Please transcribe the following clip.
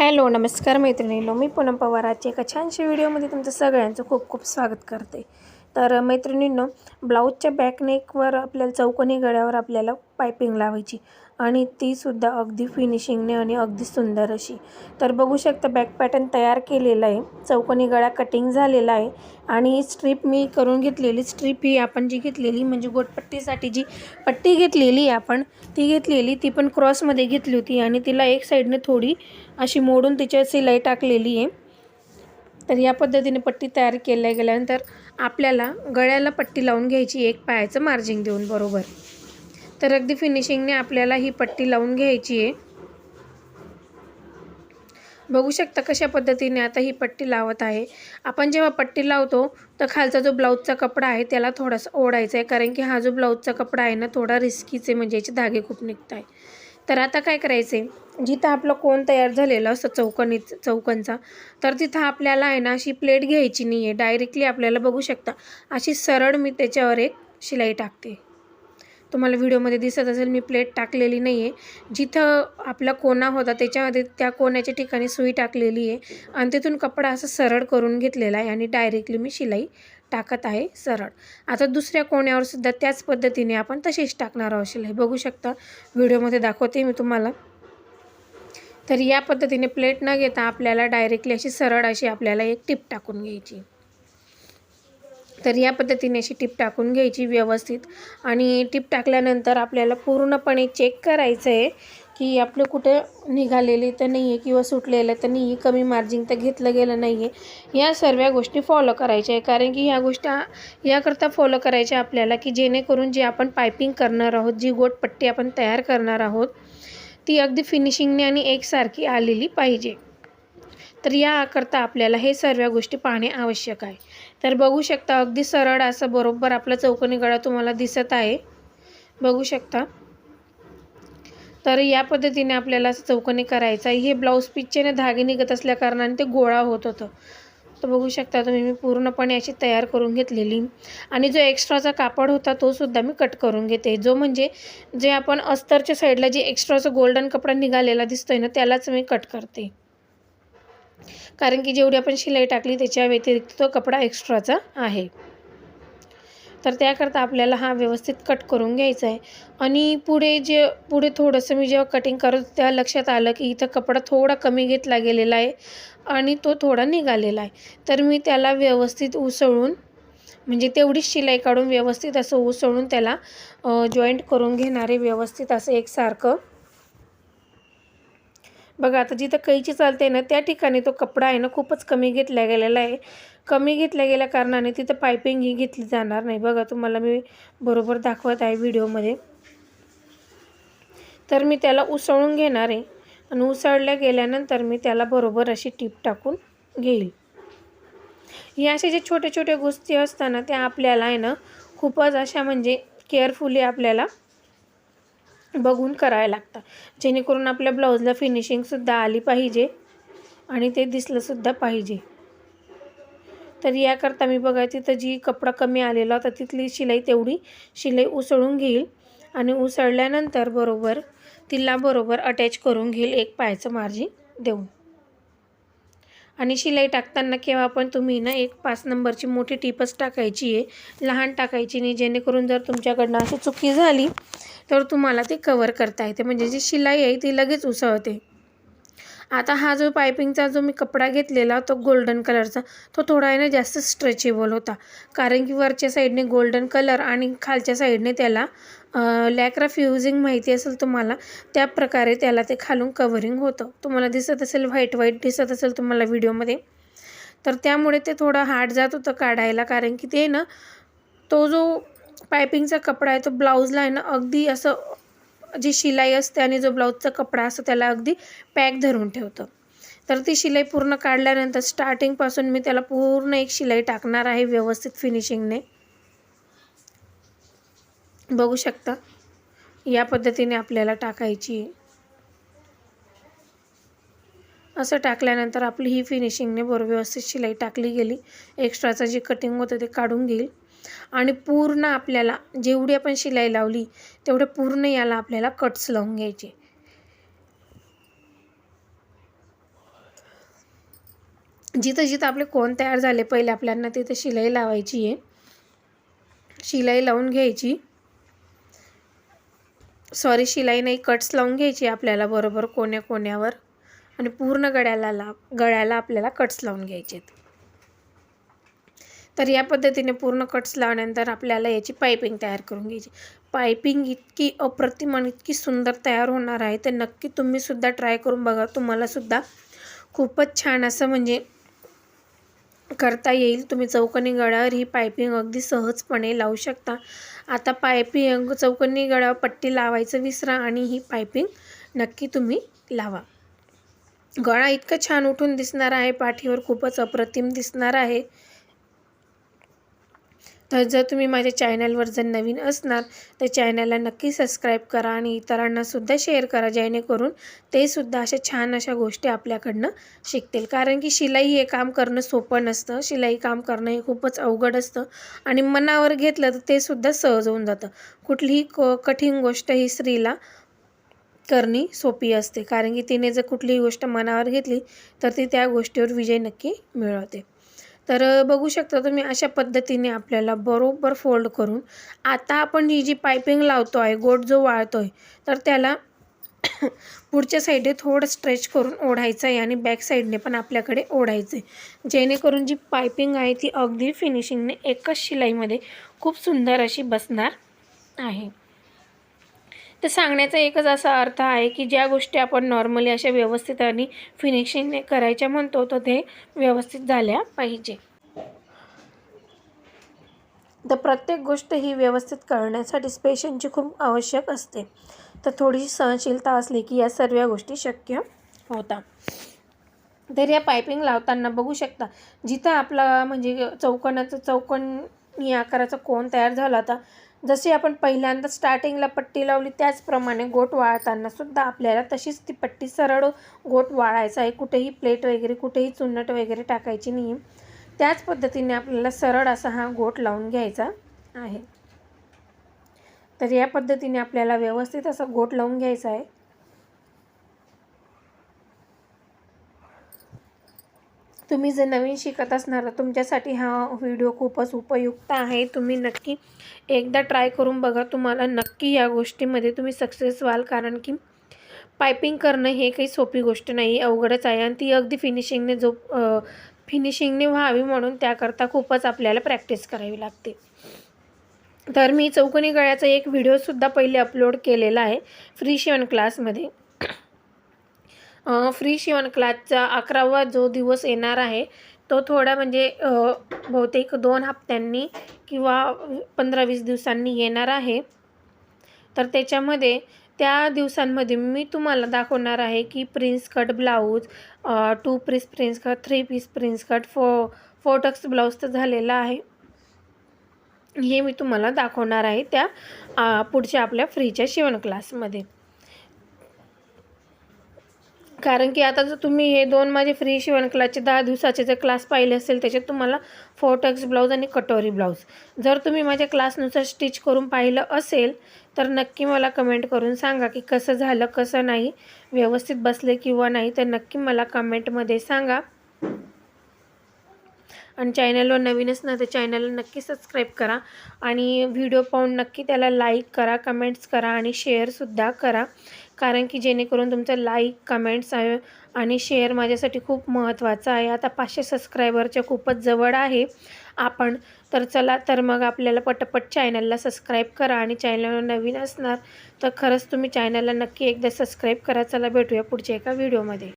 Hello नमस्कार मैत्रिणींनो. मी पूनम पवार आजच्या एका छानशा व्हिडिओमध्ये तुमचं सगळ्यांचं खूप खूप स्वागत करते. तर मैत्रिणींनो ब्लाऊजच्या बॅकनेकवर आपल्याला चौकोनी गळ्यावर आपल्याला पायपिंग लावायची. आणि तीसुद्धा अगदी फिनिशिंगने आणि अगदी सुंदर अशी. तर बघू शकता बॅक पॅटर्न तयार केलेला आहे. चौकोनी गळा कटिंग झालेला आहे. आणि स्ट्रीप मी करून घेतलेली स्ट्रीप ही आपण जी घेतलेली म्हणजे गोटपट्टीसाठी जी पट्टी घेतलेली आपण ती घेतलेली ती पण क्रॉसमध्ये घेतली होती. आणि तिला एक साईडने थोडी अशी मोडून तिच्या सिलाई टाकलेली आहे. तर या पद्धतीने पट्टी तयार केल्या गेल्यानंतर आपल्याला गळ्याला पट्टी लावून घ्यायची एक पायाचं मार्जिंग देऊन बरोबर. तर अगदी फिनिशिंगने आपल्याला ही पट्टी लावून घ्यायची आहे. बघू शकता कशा पद्धतीने आता ही पट्टी लावत आहे. आपण जेव्हा पट्टी लावतो तर खालचा जो ब्लाऊजचा कपडा आहे त्याला थोडासा ओढायचा आहे कारण की हा जो ब्लाऊजचा कपडा आहे ना थोडा रिस्कीच आहे म्हणजे याचे धागे खूप निघत आहे तर आता काय करायचं आहे जिथं आपलं कोण तयार झालेलं असतं चौकनी चौकनचा तर तिथं आपल्याला आहे ना अशी प्लेट घ्यायची नाही आहे डायरेक्टली आपल्याला बघू शकता अशी सरळ मी त्याच्यावर एक शिलाई टाकते. तुम्हाला व्हिडिओमध्ये दिसत असेल मी प्लेट टाकलेली नाही आहे जिथं आपला कोना होता त्याच्यामध्ये त्या कोण्याच्या ठिकाणी सुई टाकलेली आहे आणि तिथून कपडा असं सरळ करून घेतलेला आहे आणि डायरेक्टली मी शिलाई टाकत आहे सरळ. आता दुसऱ्या कोण्यावर सुद्धा त्याच पद्धतीने आपण तशीच टाकणार आहोत शिलाई. बघू शकता व्हिडिओमध्ये दाखवते मी तुम्हाला. तर या पद्धतीने प्लेट न घेता आपल्याला डायरेक्टली अशी सरळ अशी आपल्याला एक टिप टाकून घ्यायची. तर या पद्धतीने अशी टीप टाकून घ्यायची व्यवस्थित. आणि टीप टाकल्यानंतर आपल्याला पूर्णपणे चेक करायचं आहे की आपलं कुठं निघालेली तर नाही आहे किंवा सुटलेलं तर नाही आहे कमी मार्जिन तर घेतलं गेलं नाही आहे या सर्व गोष्टी फॉलो करायच्या आहे. कारण की ह्या गोष्टी याकरता फॉलो करायच्या आपल्याला की जेणेकरून जे आपण पायपिंग करणार आहोत जी गोटपट्टी आपण तयार करणार आहोत ती अगदी फिनिशिंगने आणि एकसारखी आलेली पाहिजे. तर याकरता आपल्याला हे सर्व गोष्टी पाहणे आवश्यक आहे. तर बघू शकता अगदी सरळ असं बरोबर आपला चौकोनी गळा तुम्हाला दिसत आहे. बघू शकता. तर या पद्धतीने आपल्याला असं चौकोनी करायचं आहे. हे ब्लाऊज पिच्चेने धागे निघत असल्याकारणाने ते गोळा होत होतं. तर बघू शकता तुम्ही मी पूर्णपणे अशी तयार करून घेतलेली. आणि जो एक्स्ट्राचा कापड होता तो सुद्धा मी कट करून घेते. जो म्हणजे जे आपण अस्तरच्या साईडला जे एक्स्ट्राचं गोल्डन कपडा निघालेला दिसतोय ना त्यालाच मी कट करते. कारण की जेवढी आपण शिलाई टाकली त्याच्या व्यतिरिक्त तो कपडा एक्स्ट्राचा आहे. तर त्याकरता आपल्याला हा व्यवस्थित कट करून घ्यायचा आहे. आणि पुढे जे पुढे थोडंसं मी जेव्हा कटिंग करत त्या लक्षात आलं की इथं कपडा थोडा कमी घेतला गेलेला आहे आणि तो थोडा निघालेला आहे. तर मी त्याला व्यवस्थित उसळून म्हणजे तेवढीच शिलाई काढून व्यवस्थित असं उसळून त्याला जॉईंट करून घेणारे व्यवस्थित असं एकसारखं बघा आता जिथं कैची चालते ना त्या ठिकाणी तो कपडा आहे ना खूपच कमी घेतला गेलेला आहे. कमी घेतल्या गेल्या कारणाने तिथं पायपिंगही घेतली जाणार नाही. बघा तुम्हाला मी बरोबर दाखवत आहे व्हिडिओमध्ये. तर मी त्याला उसळून घेणार आहे. आणि उसळल्या गेल्यानंतर मी त्याला बरोबर अशी टीप टाकून घेईल. या अशा ज्या छोट्या छोट्या गोष्टी असताना त्या आपल्याला आहे ना खूपच अशा म्हणजे केअरफुली आपल्याला बघून करायला लागतं जेणेकरून आपल्या ब्लाऊजला फिनिशिंगसुद्धा आली पाहिजे आणि ते दिसलंसुद्धा पाहिजे. तर याकरता मी बघा तिथं जी कपडा कमी आलेला होता तिथली शिलाई तेवढी शिलाई उसळून घेईल आणि उसळल्यानंतर बरोबर तिला बरोबर अटॅच करून घेईल एक पायाचं मार्जिन देऊन. आणि शिलाई टाकताना केव्हा पण तुम्ही ना एक पाच नंबरची मोठी टिपच टाकायची आहे लहान टाकायची नाही जेणेकरून जर तुमच्याकडनं अशी चुकी झाली तर तुम्हाला ते कवर करता येते. म्हणजे जी शिलाई आहे ती लगेच उसळते. आता हा जो पायपिंगचा जो मी कपडा घेतलेला तो गोल्डन कलरचा तो थोडा आहे ना जास्त स्ट्रेचेबल होता. कारण की वरच्या साईडने गोल्डन कलर आणि खालच्या साईडने त्याला लॅक्रा फ्युजिंग माहिती असेल तुम्हाला त्या प्रकारे त्याला ते खालून कवरिंग होतं. तुम्हाला दिसत असेल व्हाईट व्हाईट दिसत असेल तुम्हाला व्हिडिओमध्ये. तर त्यामुळे ते थोडं हार्ड जात होतं काढायला कारण की ते ना तो जो पायपिंगचा कपडा आहे तो ब्लाऊजला आहे ना अगदी असं जी शिलाई असते आणि जो ब्लाऊजचा कपडा असतो त्याला अगदी पॅक धरून ठेवतं. तर ती शिलाई पूर्ण काढल्यानंतर स्टार्टिंगपासून मी त्याला पूर्ण एक शिलाई टाकणार आहे व्यवस्थित फिनिशिंगने बघू शकता या पद्धतीने आपल्याला टाकायची असं टाकल्यानंतर आपली ही फिनिशिंगने बरोबर व्यवस्थित शिलाई टाकली गेली. एक्स्ट्राचं जे कटिंग होतं ते काढून घेईल. आणि पूर्ण आपल्याला जेवढी आपण शिलाई लावली तेवढे पूर्ण याला आपल्याला कट्स लावून घ्यायचे. जिथं जिथं आपले कोण तयार झाले पहिले आपल्याला तिथं शिलाई लावायची आहे. शिलाई लावून घ्यायची. सॉरी शिलाई नाही कट्स लावून घ्यायची आपल्याला बरोबर कोण्या कोण्यावर. आणि पूर्ण गळ्याला लाव गळ्याला आपल्याला कट्स लावून घ्यायचे तर या पद्धतीने पूर्ण कट्स लावल्यानंतर आपल्याला याची पायपिंग तयार करून घ्यायची. पायपिंग इतकी अप्रतिम आणि इतकी सुंदर तयार होणार आहे तर नक्की तुम्हीसुद्धा ट्राय करून बघा. तुम्हालासुद्धा खूपच छान असं म्हणजे करता येईल. तुम्ही चौकनी गळ्यावर ही पायपिंग अगदी सहजपणे लावू शकता. आता पायपिंग चौकनी गळावर पट्टी लावायचं विसरा आणि ही पायपिंग नक्की तुम्ही लावा. गळा इतकं छान उठून दिसणार आहे पाठीवर खूपच अप्रतिम दिसणार आहे. तर जर तुम्ही माझ्या चॅनलवर जर नवीन असणार तर चॅनलला नक्की सबस्क्राईब करा आणि इतरांनासुद्धा शेअर करा जेणेकरून ते सुद्धा अशा छान अशा गोष्टी आपल्याकडनं शिकतील. कारण की शिलाई हे काम करणं सोपं नसतं. शिलाई काम करणं हे खूपच अवघड असतं आणि मनावर घेतलं तर ते सुद्धा सहज होऊन जातं. कुठलीही क कठीण गोष्ट ही स्त्रीला करणी सोपी असते. कारण की तिने जर कुठलीही गोष्ट मनावर घेतली तर ती त्या गोष्टीवर विजय नक्की मिळवते. तर बघू शकता तुम्ही अशा पद्धतीने आपल्याला बरोबर फोल्ड करून आता आपण ही जी पायपिंग लावतो आहे गोट जो वाळतो आहे तर त्याला पुढच्या साईडने थोडं स्ट्रेच करून ओढायचं आहे आणि बॅक साईडने पण आपल्याकडे ओढायचं आहे जेणेकरून जी पायपिंग आहे ती अगदी फिनिशिंगने एकच शिलाईमध्ये खूप सुंदर अशी बसणार आहे. तर सांगण्याचा एकच असा अर्थ आहे की ज्या गोष्टी आपण नॉर्मली अशा व्यवस्थित आणि फिनिशिंगने करायच्या म्हणतो तर ते व्यवस्थित झाल्या पाहिजे. तर प्रत्येक गोष्ट ही व्यवस्थित करण्यासाठी स्पेशनची खूप आवश्यक असते. तर थोडीशी सहनशीलता असली की या सर्व गोष्टी शक्य होतात तर या पायपिंग लावताना बघू शकता जिथं आपला म्हणजे चौकणाचं चौकन या आकाराचा कोण तयार झाला होता जशी आपण पहिल्यांदा स्टार्टिंगला पट्टी लावली त्याचप्रमाणे गोट वाळताना सुद्धा आपल्याला तशीच ती पट्टी सरळ गोट वाळायचा आहे. कुठेही प्लेट वगैरे कुठेही चुन्नट वगैरे टाकायची नाही त्याच पद्धतीने आपल्याला सरळ असा हा गोट लावून घ्यायचा आहे. तर या पद्धतीने आपल्याला व्यवस्थित असा गोट लावून घ्यायचा आहे. तुम्ही जर नवीन शिकत असणार तर तुमच्यासाठी हा व्हिडिओ खूपच उपयुक्त आहे. तुम्ही नक्की एकदा ट्राय करून बघा. तुम्हाला नक्की या गोष्टीमध्ये तुम्ही सक्सेस व्हाल. कारण की पायपिंग करणं हे काही सोपी गोष्ट नाही अवघडच आहे. आणि ती अगदी फिनिशिंगने जो फिनिशिंगने व्हावी म्हणून त्याकरता खूपच आपल्याला प्रॅक्टिस करावी लागते. तर मी चौकोनी गळ्याचा एक व्हिडिओसुद्धा पहिले अपलोड केलेला आहे. फ्री शिवण क्लासमध्ये फ्री शिवण क्लासचा अकरावा जो दिवस येणार आहे तो थोडा म्हणजे बहुतेक दोन हप्त्यांनी किंवा पंधरा वीस दिवसांनी येणार आहे. तर त्याच्यामध्ये त्या दिवसांमध्ये मी तुम्हाला दाखवणार आहे की prince cut blouse two piece prince cut three piece prince cut four four tucks blouse तर झालेला आहे. हे मी तुम्हाला दाखवणार आहे त्या पुढच्या आपल्या फ्रीच्या शिवण क्लासमध्ये कारण की आता जर तुम्ही हे दोन माझे फ्री शिवण क्लासचे दहा दिवसाचे जर क्लास पाहिले असेल त्याच्यात तुम्हाला फोर टक्स ब्लाऊज आणि कटोरी ब्लाऊज जर तुम्ही माझ्या क्लासनुसार स्टिच करून पाहिलं असेल तर नक्की मला कमेंट करून सांगा की कसं झालं कसं नाही व्यवस्थित बसले किंवा नाही तर नक्की मला कमेंटमध्ये सांगा. आणि चॅनलवर नवीनच ना तर चॅनलला नक्की सबस्क्राईब करा आणि व्हिडिओ पाहून नक्की त्याला लाईक करा कमेंट्स करा आणि शेअरसुद्धा करा. कारण की जेणेकरून तुमचं लाईक कमेंट्स आहे आणि शेअर माझ्यासाठी खूप महत्त्वाचं आहे. आता पाचशे सबस्क्रायबरच्या खूपच जवळ आहे आपण. तर चला तर मग आपल्याला पटपट चॅनलला सबस्क्राईब करा आणि चॅनलवर नवीन असणार तर खरंच तुम्ही चॅनलला नक्की एकदा सबस्क्राईब करा. चला भेटूया पुढच्या एका व्हिडिओमध्ये